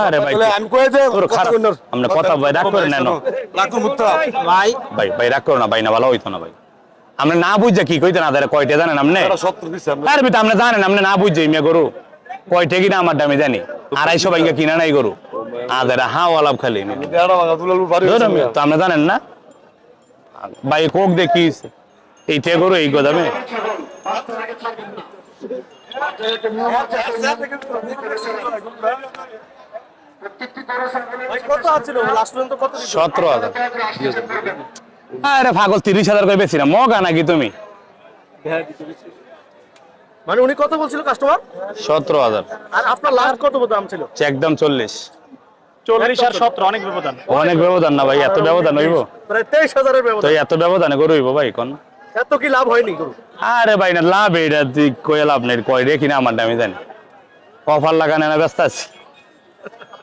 আরে ভাই আমি আমরা কথা ভাই রাগ করে নেন লাখুর মুত্তা ভাই ভাই ভাই রাগ করো না ভাই না ভালো হইতো না ভাই আমরা না বুঝছে কি কইতে না তারা কয়টা জানেন আপনি সত্তর আমরা বিতা আপনি জানেন আপনি না বুঝছে মিয়া গরু কয়টা কিনা আমার দামে জানি আড়াইশো ভাইঙ্গা কিনা নাই গরু আদের হাও আলাপ খালি। দেড়া তো আপনি জানেন না ভাই কোক দেখিস এইটা গরু এই গোদামে কত আছিল লাস্ট পর্যন্ত কত সতেরো হাজার। আরে পাগল তিরিশ হাজার করে বেশি না। মগা নাকি তুমি? মানে উনি কত বলছিল কাস্টমার সতেরো হাজার। আর আপনার লাস্ট কত দাম ছিল? চেক দাম চল্লিশ। চল্লিশ আর সতেরো। অনেক ব্যবধান। অনেক ব্যবধান না ভাই এত ব্যবধান হইব? প্রায় তেইশ হাজারের ব্যবধান। এত ব্যবধানে গরু হইব ভাই কোন? এত কি লাভ হয়নি আরে ভাই না লাভ কয়ে লাভ নেই। কয় রে কিনা আমার দামি জানি। অফার লাগানো না ব্যস্ত আছি।